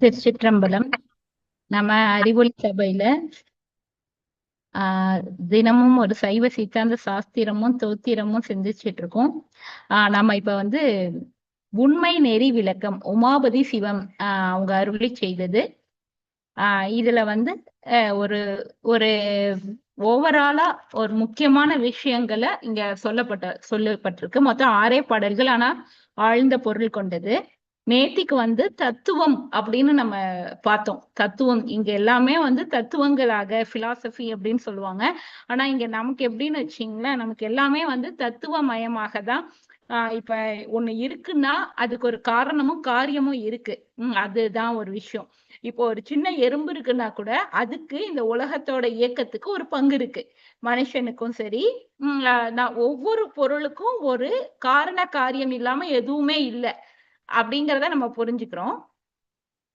திருச்சிற்றம்பலம். நம்ம அறிவொளி சபையில ஆஹ் தினமும் ஒரு சைவ சித்தாந்த சாஸ்திரமும் தோத்திரமும் சிந்திச்சிட்டு இருக்கோம் ஆஹ் நம்ம இப்ப வந்து உண்மை நெறி விளக்கம் உமாபதி சிவம் ஆஹ் அவங்க அருளி செய்தது. ஆஹ் இதுல வந்து ஆஹ் ஒரு ஒரு ஓவராலா ஒரு முக்கியமான விஷயங்களை இங்க சொல்லப்பட்ட சொல்லப்பட்டிருக்கு. மொத்தம் ஆறே பாடல்கள் ஆனா ஆழ்ந்த பொருள் கொண்டது. நேத்திக்கு வந்து தத்துவம் அப்படின்னு நம்ம பார்த்தோம். தத்துவம் இங்க எல்லாமே வந்து தத்துவங்களாக பிலாசபி அப்படின்னு சொல்லுவாங்க. ஆனா இங்க நமக்கு எப்படின்னு வச்சிங்களேன் நமக்கு எல்லாமே வந்து தத்துவ மயமாக தான் ஆஹ் இப்ப ஒண்ணு இருக்குன்னா அதுக்கு ஒரு காரணமும் காரியமும் இருக்கு. உம் அதுதான் ஒரு விஷயம். இப்போ ஒரு சின்ன எறும்பு இருக்குன்னா கூட அதுக்கு இந்த உலகத்தோட இயக்கத்துக்கு ஒரு பங்கு இருக்கு. மனுஷனுக்கும் சரி நான் ஒவ்வொரு பொருளுக்கும் ஒரு காரண காரியம் இல்லாம எதுவுமே இல்லை. அப்படிங்கிறத நம்ம புரிஞ்சுக்கிறோம்.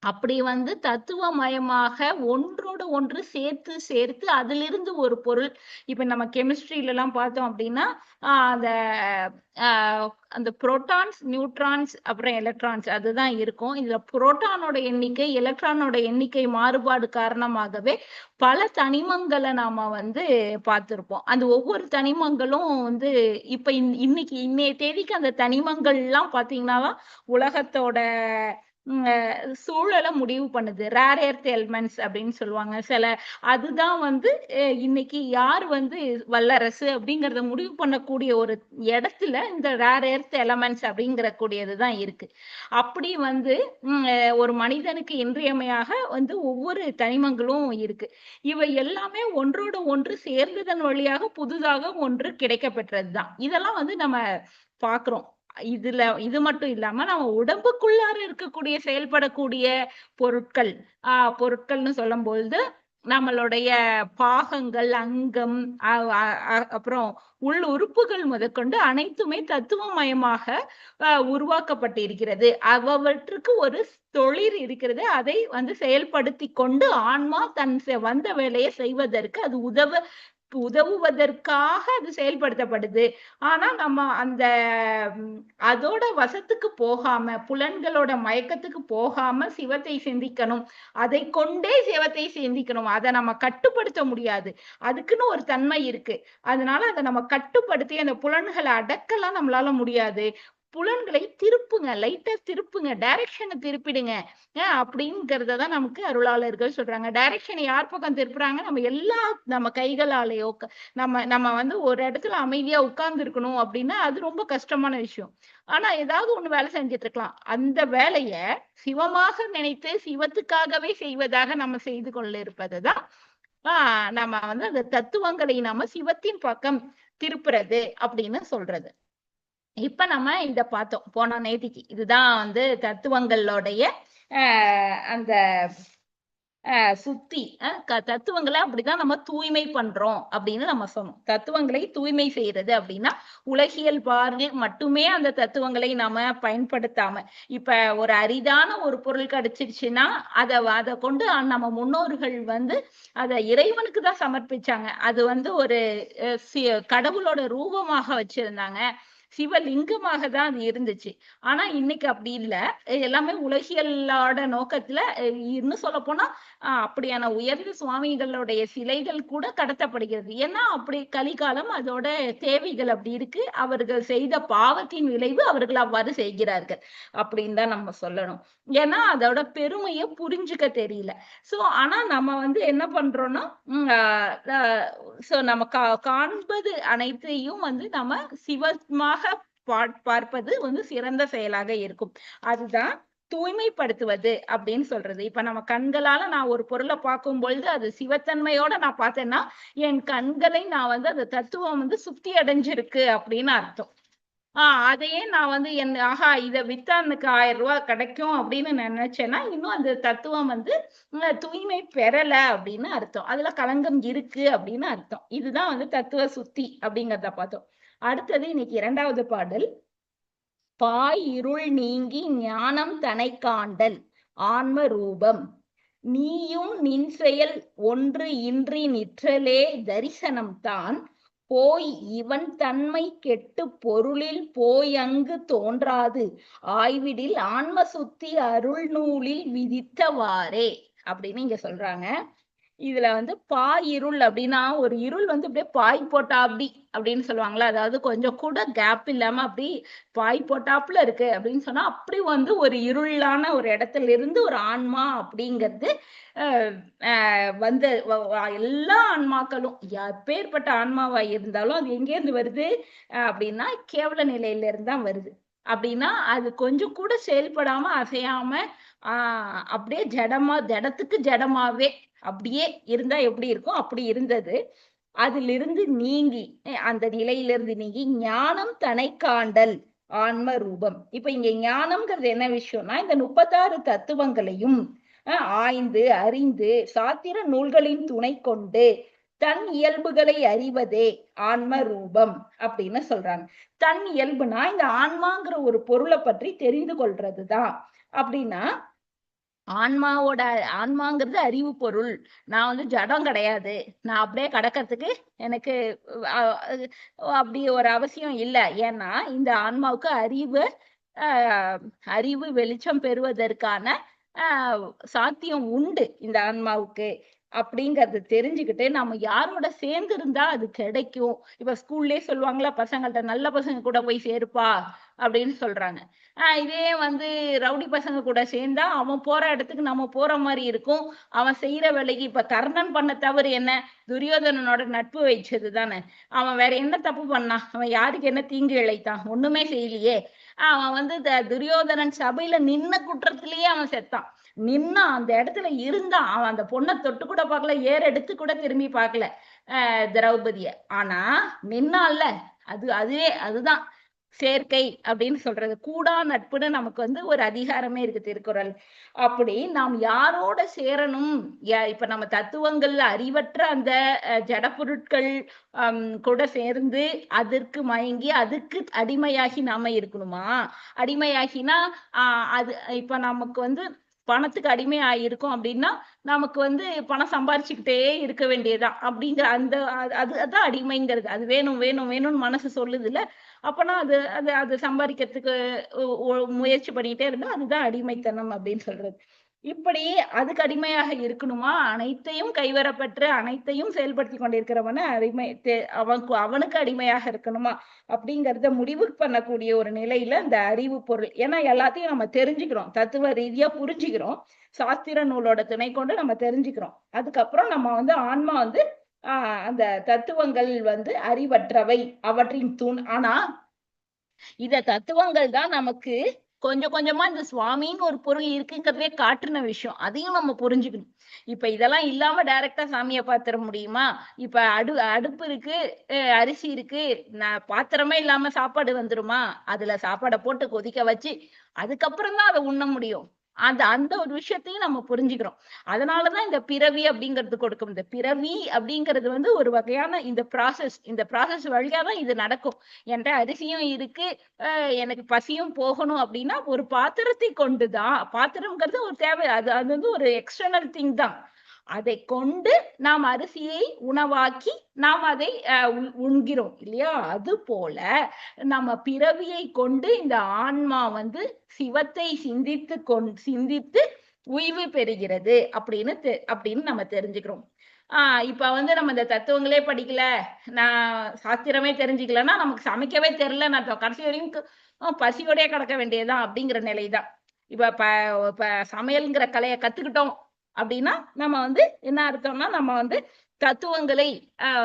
அப்படி வந்து தத்துவமயமாக ஒன்றோட ஒன்று சேர்த்து சேர்த்து அதிலிருந்து ஒரு பொருள். இப்ப நம்ம கெமிஸ்ட்ரியில எல்லாம் பார்த்தோம் அப்படின்னா அந்த அந்த புரோட்டான்ஸ் நியூட்ரான்ஸ் அப்புறம் எலக்ட்ரான்ஸ் அதுதான் இருக்கும். இதுல புரோட்டானோட எண்ணிக்கை எலக்ட்ரானோட எண்ணிக்கை மாறுபாடு காரணமாகவே பல தனிமங்களை நாம வந்து பார்த்திருப்போம். அந்த ஒவ்வொரு தனிமங்களும் வந்து இப்ப இன்னைக்கு இன்னைய தேதிக்கு அந்த தனிமங்கள் எல்லாம் பாத்தீங்கன்னா உலகத்தோட சூழலை முடிவு பண்ணுது. ரேர் எர்த் எலிமெண்ட்ஸ் அப்படின்னு சொல்லுவாங்க. சில அதுதான் வந்து இன்னைக்கு யார் வந்து வல்லரசு அப்படிங்கறத முடிவு பண்ணக்கூடிய ஒரு இடத்துல இந்த ரேர் எர்த் எலமெண்ட்ஸ் அப்படிங்கிற கூடியது தான் இருக்கு. அப்படி வந்து ஒரு மனிதனுக்கு இன்றியமையாக வந்து ஒவ்வொரு தனிமங்களும் இருக்கு. இவை எல்லாமே ஒன்றோட ஒன்று சேர்ந்ததன் வழியாக புதுதாக ஒன்று கிடைக்கப்பெற்றது தான் இதெல்லாம் வந்து நம்ம பாக்குறோம் இதுல இது மட்டும் இல்லாம நம்ம உடம்புக்குள்ளார இருக்கக்கூடிய செயல்படக்கூடிய பொருட்கள் ஆஹ் பொருட்கள்னு சொல்லும் பொழுது நம்மளுடைய பாகங்கள் அங்கம் அப்புறம் உள் உறுப்புகள் முதற்கொண்டு அனைத்துமே தத்துவமயமாக உருவாக்கப்பட்டிருக்கிறது. அவற்றுக்கு ஒரு தொழில் இருக்கிறது. அதை வந்து செயல்படுத்தி கொண்டு ஆன்மா தன் வந்த வேலையை செய்வதற்கு அது உதவ உதவுவதற்காக அது செயல்படுத்தப்படுது. ஆனா நம்ம அந்த அதோட வசத்துக்கு போகாம புலன்களோட மயக்கத்துக்கு போகாம சிவத்தை சிந்திக்கணும். அதை கொண்டே சிவத்தை சிந்திக்கணும். அதை நம்ம கட்டுப்படுத்த முடியாது. அதுக்குன்னு ஒரு தன்மை இருக்கு. அதனால அதை நம்ம கட்டுப்படுத்தி அந்த புலன்களை அடக்கலாம் நம்மளால முடியாது. புலன்களை திருப்புங்க லைட்டா திருப்புங்க டைரக்ஷனை திருப்பிடுங்க. அப்படிங்கிறத தான் நமக்கு அருளாளர்கள் சொல்றாங்க. டைரக்ஷனை யார் பக்கம் திருப்புறாங்க? நம்ம எல்லா நம்ம கைகளாலேயோ நம்ம நம்ம வந்து ஒரு இடத்துல அமைதியா உட்கார்ந்து இருக்கணும் அப்படின்னா அது ரொம்ப கஷ்டமான விஷயம். ஆனா ஏதாவது ஒண்ணு வேலை செஞ்சுட்டு இருக்கலாம். அந்த வேலைய சிவமாக நினைத்து சிவத்துக்காகவே செய்வதாக நம்ம செய்து கொள்ள இருப்பதுதான் ஆஹ் நம்ம வந்து அந்த தத்துவங்களை நாம சிவத்தின் பக்கம் திருப்புறது அப்படின்னு சொல்றது. இப்ப நம்ம இத பார்த்தோம். போன நேத்திக்கு இதுதான் வந்து தத்துவங்களோடைய அந்த சுத்தி தத்துவங்களை அப்படிதான் நம்ம தூய்மை பண்றோம் அப்படின்னு நம்ம சொன்னோம். தத்துவங்களை தூய்மை செய்யறது அப்படின்னா உலகியல் பார்வையில் மட்டுமே அந்த தத்துவங்களை நாம பயன்படுத்தாம இப்ப ஒரு அரிதான ஒரு பொருள் கிடைச்சிருச்சுன்னா அதை அதை கொண்டு நம்ம முன்னோர்கள் வந்து அதை இறைவனுக்கு தான் சமர்ப்பிச்சாங்க. அது வந்து ஒரு கடவுளோட ரூபமாக வச்சிருந்தாங்க. சிவலிங்கமாக தான் அது இருந்துச்சு. ஆனா இன்னைக்கு அப்படி இல்லை. எல்லாமே உலகியலோட நோக்கத்துல இன்னும் சொல்ல போனா அப்படியான உயர்ந்த சுவாமிகளுடைய சிலைகள் கூட கடத்தப்படுகிறது. ஏன்னா அப்படி கலிகாலம் அதோட தேவைகள் அப்படி இருக்கு. அவர்கள் செய்த பாவத்தின் விளைவு அவர்கள் அவ்வாறு செய்கிறார்கள் அப்படின்னு தான் நம்ம சொல்லணும். ஏன்னா அதோட பெருமையை புரிஞ்சுக்க தெரியல. சோ ஆனா நம்ம வந்து என்ன பண்றோம்னா சோ நம்ம கா காண்பது அனைத்தையும் வந்து நம்ம சிவமாக பார்ப்பது வந்து சிறந்த செயலாக இருக்கும். அதுதான் தூய்மைப்படுத்துவது அப்படின்னு சொல்றது. இப்ப நம்ம கண்களால நான் ஒரு பொருளை பார்க்கும் பொழுது அது சிவத்தன்மையோட நான் பார்த்தேன்னா என் கண்களை நான் வந்து அந்த தத்துவம் வந்து சுத்தி அடைஞ்சிருக்கு அப்படின்னு அர்த்தம். ஆஹ் அதையே நான் வந்து என் ஆஹா இதை வித்தா எனக்கு ஆயிரம் ரூபாய் கிடைக்கும் அப்படின்னு நினைச்சேன்னா இன்னும் அந்த தத்துவம் வந்து தூய்மை பெறல அப்படின்னு அர்த்தம். அதுல களங்கம் இருக்கு அப்படின்னு அர்த்தம். இதுதான் வந்து தத்துவ சுத்தி அப்படிங்கிறத பார்த்தோம். அடுத்தது இன்னைக்கு இரண்டாவது பாடல். பாய் இருள் நீங்கி ஞானம் தனை காண்டல் ஆன்ம ரூபம். நீயும் நின் செயல் ஒன்று இன்றி நிற்றலே தரிசனம் தான். போய் இவன் தன்மை கெட்டு பொருளில் போய் அங்கு தோன்றாது. ஆய்விடில் ஆன்ம சுத்தி அருள் நூலில் விதித்தவாறே அப்படின்னு இங்க சொல்றாங்க. இதுல வந்து பாய் இருள் அப்படின்னா ஒரு இருள் வந்து அப்படியே பாய் போட்டா அப்படி அப்படின்னு சொல்லுவாங்களா அதாவது கொஞ்சம் கூட கேப் இல்லாம அப்படி பாய் போட்டாப்புல இருக்கு அப்படின்னு சொன்னா அப்படி வந்து ஒரு இருளான ஒரு இடத்துல இருந்து ஒரு ஆன்மா அப்படிங்கிறது வந்து எல்லா ஆன்மாக்களும் எப்பேற்பட்ட ஆன்மாவா இருந்தாலும் அது எங்கேருந்து வருது? அப்படின்னா கேவல நிலையில இருந்து தான் வருது. அப்படின்னா அது கொஞ்சம் கூட செயல்படாம அசையாம ஆஹ் அப்படியே ஜடமா ஜடத்துக்கு ஜடமாவே அப்படியே இருந்தா எப்படி இருக்கும்? அப்படி இருந்தது. அதிலிருந்து நீங்கி அந்த நிலையிலிருந்து நீங்கி ஞானம் தனை காண்டல் ஆன்ம ரூபம். இப்ப இங்க ஞானம்ங்கிறது என்ன விஷயம்னா இந்த முப்பத்தாறு தத்துவங்களையும் ஆய்ந்து அறிந்து சாத்திர நூல்களின் துணை கொண்டு தன் இயல்புகளை அறிவதே ஆன்ம ரூபம் அப்படின்னு சொல்றாங்க. தன் இயல்புனா இந்த ஆன்மாங்கிற ஒரு பொருளை பற்றி தெரிந்து கொள்றதுதான். அப்படின்னா ஆன்மாவோட ஆன்மாங்கிறது அறிவு பொருள். நான் வந்து ஜடம் கிடையாது. நான் அப்படியே கடக்கிறதுக்கு எனக்கு அப்படி ஒரு அவசியம் இல்லை. ஏன்னா இந்த ஆன்மாவுக்கு அறிவு அறிவு வெளிச்சம் பெறுவதற்கான சாத்தியம் உண்டு இந்த ஆன்மாவுக்கு. அப்படிங்கறத தெரிஞ்சுக்கிட்டு நம்ம யாரோட சேர்ந்து இருந்தா அது கிடைக்கும். இப்ப ஸ்கூல்லயே சொல்லுவாங்களா பசங்கள்ட்ட நல்ல பசங்க கூட போய் சேருப்பா அப்படின்னு சொல்றாங்க. ஆஹ் இதே வந்து ரவுடி பசங்க கூட சேர்ந்தா அவன் போற இடத்துக்கு நம்ம போற மாதிரி இருக்கும். அவன் செய்யற வேலைக்கு இப்ப கர்ணன் பண்ண தவறு என்ன? துரியோதனனோட நட்பு வச்சது தானே. அவன் வேற என்ன தப்பு பண்ணான் அவன் யாருக்கு என்ன தீங்கு இழைத்தான்? ஒண்ணுமே செய்யலையே. அவன் வந்து துரியோதனன் சபையில நின்ன குற்றத்திலேயே அவன் செத்தான். நின்னா அந்த இடத்துல இருந்தான் அவன் அந்த பொண்ணை தொட்டு கூட பார்க்கல ஏர் எடுத்து கூட திரும்பி பார்க்கல திரௌபதிய. ஆனா நின்னால அது அதுவே அதுதான். சேர்க்கை அப்படின்னு சொல்றது. கூடா நட்புன்னு நமக்கு வந்து ஒரு அதிகாரமே இருக்கு திருக்குறள். அப்படி நாம் யாரோட சேரணும்? இப்ப நம்ம தத்துவங்கள்ல அறிவற்ற அந்த ஜட பொருட்கள் கூட சேர்ந்து அதற்கு மயங்கி அதுக்கு அடிமையாகி நாம இருக்கணுமா? அடிமையாகினா ஆஹ் அது இப்ப நமக்கு வந்து பணத்துக்கு அடிமை ஆயிருக்கும் அப்படின்னா நமக்கு வந்து பணம் சம்பாரிச்சுக்கிட்டே இருக்க வேண்டியதுதான் அப்படிங்கிற அந்த அது அதான் அடிமைங்கிறது. அது வேணும் வேணும் வேணும்னு மனசு சொல்லுது இல்ல அப்பனா அது அது அது சம்பாதிக்கிறதுக்கு முயற்சி பண்ணிட்டே இருந்தா அதுதான் அடிமைத்தனம் அப்படின்னு சொல்றது. இப்படி அதுக்கு அடிமையாக இருக்கணுமா? அனைத்தையும் கைவரப்பெற்று அனைத்தையும் செயல்படுத்தி கொண்டிருக்கிறவன அடிமை அவனுக்கு அவனுக்கு அடிமையாக இருக்கணுமா? அப்படிங்கறத முடிவு பண்ணக்கூடிய ஒரு நிலையில இந்த அறிவு பொருள். ஏன்னா எல்லாத்தையும் நம்ம தெரிஞ்சுக்கிறோம். தத்துவ ரீதியா புரிஞ்சுக்கிறோம். சாஸ்திர நூலோட துணை கொண்டு நம்ம தெரிஞ்சுக்கிறோம். அதுக்கப்புறம் நம்ம வந்து ஆன்மா வந்து ஆஹ் அந்த தத்துவங்கள் வந்து அறிவற்றவை அவற்றின் தூண். ஆனா இத தத்துவங்கள் தான் நமக்கு கொஞ்சம் கொஞ்சமா இந்த சுவாமின்னு ஒரு பொருள் இருக்குங்கிறதே காட்டுன விஷயம். அதையும் நம்ம புரிஞ்சுக்கணும். இப்ப இதெல்லாம் இல்லாம டைரக்டா சாமிய பாத்திர முடியுமா? இப்ப அடு அடுப்பு இருக்கு அரிசி இருக்கு நான் பாத்திரமே இல்லாம சாப்பாடு வந்துருமா? அதுல சாப்பாடை போட்டு கொதிக்க வச்சு அதுக்கப்புறம் தான் அதை உண்ண முடியும். அந்த அந்த ஒரு விஷயத்தையும் நம்ம புரிஞ்சுக்கிறோம். அதனாலதான் இந்த பிறவி அப்படிங்கிறது கொடுக்கும். இந்த பிறவி அப்படிங்கிறது வந்து ஒரு வகையான இந்த ப்ராசஸ் இந்த ப்ராசஸ் வழியா தான் இது நடக்கும். என்ற அரிசியும் இருக்கு எனக்கு பசியும் போகணும் அப்படின்னா ஒரு பாத்திரத்தை கொண்டுதான் பாத்திரம்ங்கிறது ஒரு தேவை. அது அது வந்து ஒரு எக்ஸ்டர்னல் திங் தான். அதை கொண்டு நாம் அரிசியை உணவாக்கி நாம் அதை உண்கிறோம் இல்லையா? அது போல நம்ம பிறவியை கொண்டு இந்த ஆன்மா வந்து சிவத்தை சிந்தித்து கொண் சிந்தித்து உய்வு பெறுகிறது அப்படின்னு அப்படின்னு நம்ம தெரிஞ்சுக்கிறோம். ஆஹ் இப்ப வந்து நம்ம இந்த தத்துவங்களே படிக்கல. நான் சாஸ்திரமே தெரிஞ்சுக்கலன்னா நமக்கு சமைக்கவே தெரியல. நான் கடைசி வரையும் பசியோடய கிடக்க வேண்டியதுதான் அப்படிங்கிற நிலைதான். இப்ப ப சமையல்ங்கிற கலையை கத்துக்கிட்டோம். அப்படின்னா நம்ம வந்து என்ன அர்த்தம்னா நம்ம வந்து தத்துவங்களை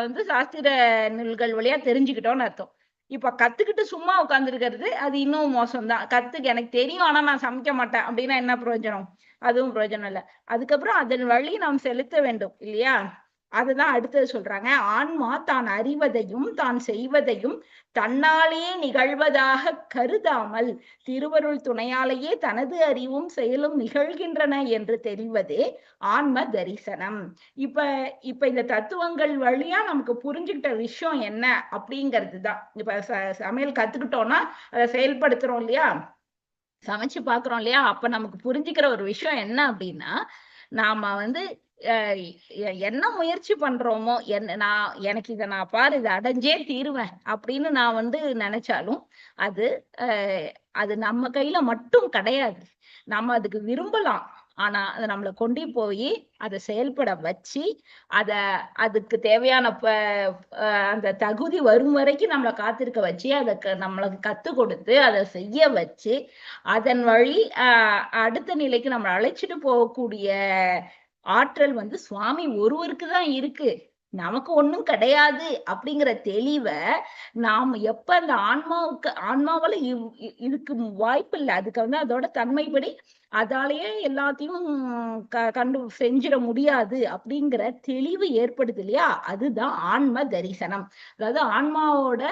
வந்து சாஸ்திர நூல்கள் வழியா தெரிஞ்சுக்கிட்டோம்னு அர்த்தம். இப்ப கத்துக்கிட்டு சும்மா உட்காந்துருக்கிறது அது இன்னும் மோசம்தான். கத்துக்கு எனக்கு தெரியும் ஆனா நான் சமைக்க மாட்டேன் அப்படின்னா என்ன பிரயோஜனம்? அதுவும் பிரயோஜனம் இல்லை. அதுக்கப்புறம் அதன் வழி நாம் செலுத்த வேண்டும் இல்லையா? அதுதான் அடுத்தது சொல்றாங்க. ஆன்மா தான் அறிவதையும் தான் செய்வதையும் தன்னாலேயே நிகழ்வதாக கருதாமல் திருவருள் துணையாலேயே தனது அறிவும் செயலும் நிகழ்கின்றன என்று தெரிவதே ஆன்ம தரிசனம். இப்ப இப்ப இந்த தத்துவங்கள் வழியா நமக்கு புரிஞ்சுக்கிட்ட விஷயம் என்ன அப்படிங்கிறது தான். இப்ப சமையல் கத்துக்கிட்டோம்னா அதை செயல்படுத்துறோம் இல்லையா? சமைச்சு பாக்குறோம் இல்லையா? அப்ப நமக்கு புரிஞ்சுக்கிற ஒரு விஷயம் என்ன அப்படின்னா நாம வந்து என்ன முயற்சி பண்றோமோ என்ன நான் எனக்கு இதை நான் பாரு இதை அடைஞ்சே தீருவேன் அப்படின்னு நான் வந்து நினைச்சாலும் அது அது நம்ம கையில மட்டும் கிடையாது. நம்ம அதுக்கு விரும்பலாம். ஆனா அது நம்மளை கொண்டு போய் அதை செயல்பட வச்சு அத அதுக்கு தேவையான ப- அந்த தகுதி வரும் வரைக்கும் நம்மளை காத்திருக்க வச்சு அதை க- நம்மளுக்கு கத்து கொடுத்து அதை செய்ய வச்சு அதன் வழி அடுத்த நிலைக்கு நம்மளை அழைச்சிட்டு போகக்கூடிய ஆற்றல் வந்து சுவாமி ஒருவருக்கு தான் இருக்கு. நமக்கு ஒண்ணும் கிடையாது அப்படிங்கிற தெளிவை நாம் எப்ப அந்த ஆன்மாவுக்கு ஆன்மாவில இவ்- இதுக்கு வாய்ப்பு இல்லை. அதுக்கு வந்து அதோட தன்மைப்படி அதாலேயே எல்லாத்தையும் க கண்டு செஞ்சிட முடியாது அப்படிங்கிற தெளிவு ஏற்படுது இல்லையா? அதுதான் ஆன்ம தரிசனம். அதாவது ஆன்மாவோட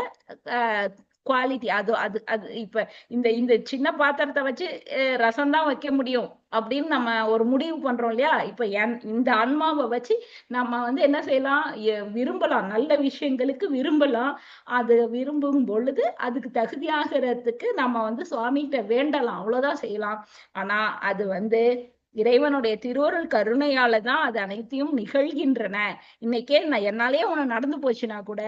குவாலிட்டி அது அது அது இப்ப இந்த இந்த சின்ன பாத்திரத்தை வச்சு ரசம் தான் வைக்க முடியும் அப்படின்னு நம்ம ஒரு முடிவு பண்றோம் இல்லையா? இப்ப என்- இந்த ஆன்மாவை வச்சு நம்ம வந்து என்ன செய்யலாம்? விரும்பலாம். நல்ல விஷயங்களுக்கு விரும்பலாம். அது விரும்பும் பொழுது அதுக்கு தகுதியாகிறதுக்கு நம்ம வந்து சுவாமிகிட்ட வேண்டலாம். அவ்வளவுதான் செய்யலாம். ஆனா அது வந்து இறைவனுடைய திருவருள் கருணையால தான் அது அனைத்தையும் நிகழ்கின்றன. இன்னைக்கே நான் என்னாலே உன நடந்து போச்சுன்னா கூட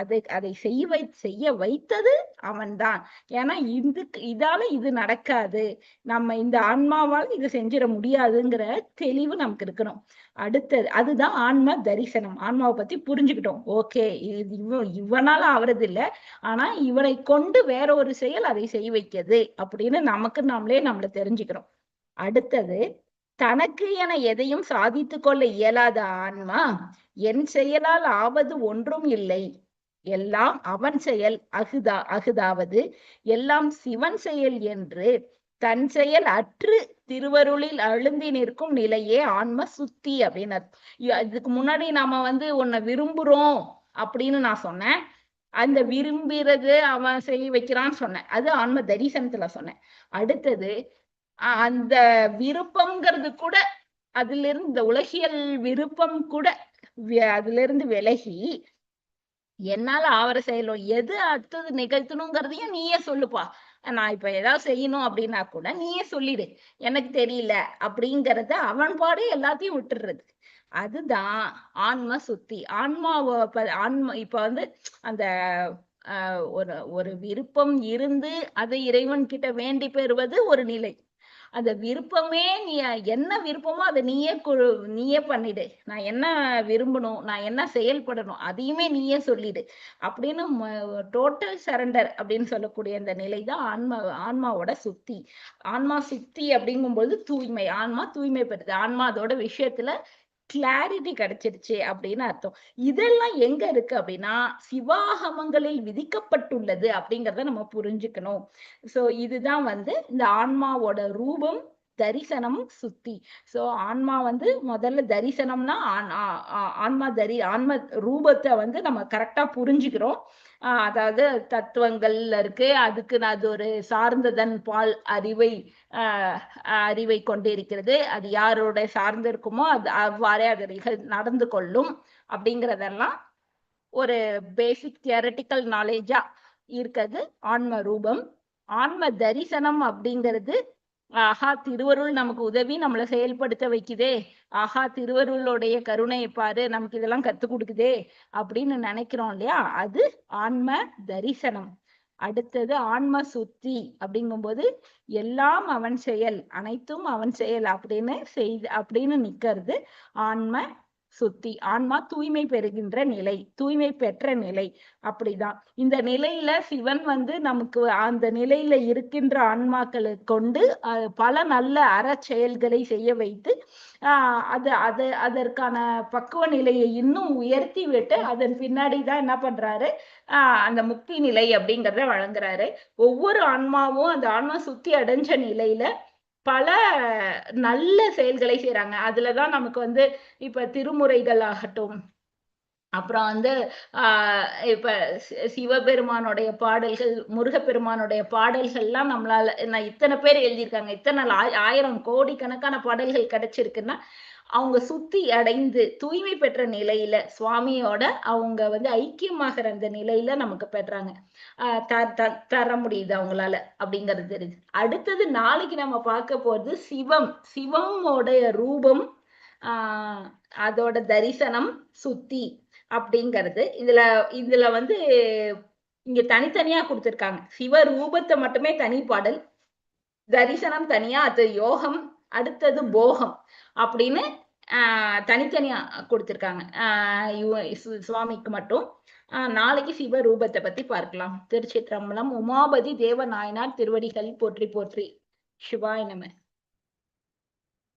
அதை அதை செய்ய வை செய்ய வைத்தது அவன்தான். ஏன்னா இதுக்கு இதால இது நடக்காது. நம்ம இந்த ஆன்மாவால் இது செஞ்சிட முடியாதுங்கிற தெளிவு நமக்கு இருக்கணும். அடுத்தது அதுதான் ஆன்ம தரிசனம். ஆன்மாவை பத்தி புரிஞ்சுக்கிட்டோம். ஓகே இவன் இவனால ஆவறது இல்லை ஆனா இவனை கொண்டு வேற ஒரு செயல் அதை செய்ய வைக்கிறது அப்படின்னு நமக்கு நாமளே நம்மள தெரிஞ்சுக்கிறோம். அடுத்தது தனக்கு என எதையும் சாதித்துக் கொள்ள இயலாத ஆன்மா என் செயலால் ஆவது ஒன்றும் இல்லை. எல்லாம் அவன் செயல் அகுதா அகுதாவது எல்லாம் சிவன் செயல் என்று தன் செயல் அற்று திருவருளில் அழுந்தி நிற்கும் நிலையே ஆன்ம சுத்தி அப்படின்னு அர்த்தம். இதுக்கு முன்னாடி நாம வந்து உன்னை விரும்புறோம் அப்படின்னு நான் சொன்னேன். அந்த விரும்புறது அவன் செய்ய வைக்கிறான்னு சொன்னேன். அது ஆன்ம தரிசனத்துல சொன்னேன். அடுத்தது அந்த விருப்பம்ங்கிறது கூட அதுல இருந்து இந்த உலகியல் விருப்பம் கூட வி- அதுல இருந்து விலகி என்னால ஆவர செயலும் எது அடுத்தது நிகழ்த்தணுங்கிறதையும் நீயே சொல்லுப்பா. நான் இப்ப ஏதாவது செய்யணும் அப்படின்னா கூட நீயே சொல்லிடு. எனக்கு தெரியல அப்படிங்கறத அவன் பாடு எல்லாத்தையும் விட்டுடுறது அதுதான் ஆன்ம சுத்தி. ஆன்மாவை ஆன்மா இப்ப வந்து அந்த ஆஹ் ஒரு ஒரு விருப்பம் இருந்து அதை இறைவன் கிட்ட வேண்டி பெறுவது ஒரு நிலை. அந்த விருப்பமே நீ என்ன விருப்பமோ அதை நீயே குழு நீயே பண்ணிடு. நான் என்ன விரும்பணும் நான் என்ன செயல்படணும் அதையுமே நீயே சொல்லிடு. அப்படின்னு டோட்டல் சரண்டர் அப்படின்னு சொல்லக்கூடிய அந்த நிலை தான் ஆன்மா ஆன்மாவோட சுத்தி. ஆன்மா சுத்தி அப்படிங்கும்போது தூய்மை ஆன்மா தூய்மை பெறுது ஆன்மா அதோட விஷயத்துல கிளாரிட்டி கிடைச்சிருச்சு அப்படின்னு அர்த்தம். இதெல்லாம் எங்க இருக்கு அப்படின்னா சிவாகமங்களில் விதிக்கப்பட்டுள்ளது அப்படிங்கறத நம்ம புரிஞ்சுக்கணும். சோ இதுதான் வந்து இந்த ஆன்மாவோட ரூபம் தரிசனம் சுத்தி. சோ ஆன்மா வந்து முதல்ல தரிசனம்னா ஆன்- ஆ- ஆன்மா தரி ஆன்ம ரூபத்தை வந்து நம்ம கரெக்டா புரிஞ்சுக்கிறோம். ஆஹ் அதாவது தத்துவங்கள்ல இருக்கு. அதுக்கு நான் அது ஒரு சார்ந்ததன் பால் அறிவை ஆஹ் அறிவை கொண்டிருக்கிறது. அது யாரோட சார்ந்து இருக்குமோ அது அவ்வாறே அது நடந்து கொள்ளும் அப்படிங்கறதெல்லாம் ஒரு பேசிக் தியரட்டிக்கல் நாலேஜா இருக்கிறது. ஆன்ம ரூபம் ஆன்ம தரிசனம் அப்படிங்கிறது ஆஹா திருவருள் நமக்கு உதவி நம்மளை செயல்படுத்த வைக்குதே. ஆஹா திருவருளுடைய கருணையை பாரு நமக்கு இதெல்லாம் கத்து கொடுக்குதே அப்படின்னு நினைக்கிறோம் இல்லையா? அது ஆன்ம தரிசனம். அடுத்தது ஆன்ம சுத்தி அப்படிங்கும்போது எல்லாம் அவன் செயல் அனைத்தும் அவன் செயல் அப்படின்னு செய்து அப்படின்னு நிக்கிறது ஆன்ம சுத்தி ஆன்மா தூய்மை பெறுகின்ற நிலை தூய்மை பெற்ற நிலை. அப்படிதான். இந்த நிலையில சிவன் வந்து நமக்கு அந்த நிலையில இருக்கின்ற ஆன்மாக்களை கொண்டு பல நல்ல அற செயல்களை செய்ய வைத்து ஆஹ் அது அது அதற்கான பக்குவ நிலையை இன்னும் உயர்த்தி விட்டு அதன் பின்னாடி தான் என்ன பண்றாரு? ஆஹ் அந்த முக்தி நிலை அப்படிங்கறத வழங்குறாரு. ஒவ்வொரு ஆன்மாவும் அந்த ஆன்மா சுத்தி அடைஞ்ச நிலையில பல நல்ல செயல்களை செய்யறாங்க அதுலதான் நமக்கு வந்து இப்ப திருமுறைகள் ஆகட்டும். அப்புறம் வந்து ஆஹ் இப்ப சிவபெருமானுடைய பாடல்கள் முருகப்பெருமானுடைய பாடல்கள்லாம் நம்மளால நான் இத்தனை பேர் எழுதியிருக்காங்க. இத்தனை ஆயிரம் ஆயிரம் கோடிக்கணக்கான பாடல்கள் கிடைச்சிருக்குன்னா அவங்க சுத்தி அடைந்து தூய்மை பெற்ற நிலையில சுவாமியோட அவங்க வந்து ஐக்கியமாகிற அந்த நிலையில நமக்கு பெறாங்க. த- த- தர முடியுது அவங்களால அப்படிங்கிறது தெரியுது. அடுத்தது நாளைக்கு நம்ம பார்க்க போறது சிவம். சிவமோடைய ரூபம் ஆஹ் அதோட தரிசனம் சுத்தி. அப்படிங்கிறது. இதுல இதுல வந்து இங்க தனித்தனியா கொடுத்திருக்காங்க. சிவ ரூபத்தை மட்டுமே தனி பாடல். தரிசனம் தனியா அது யோகம் அடுத்தது போகம் அப்படின்னு ஆஹ் தனித்தனியா கொடுத்திருக்காங்க. ஆஹ் சுவாமிக்கு மட்டும். நாளைக்கு சிவ ரூபத்தை பத்தி பார்க்கலாம். திருச்சிற்றம்பலம் உமாபதி தேவ நாயனார் திருவடிகள் போற்றி போற்றி. சிவாய் நம்ம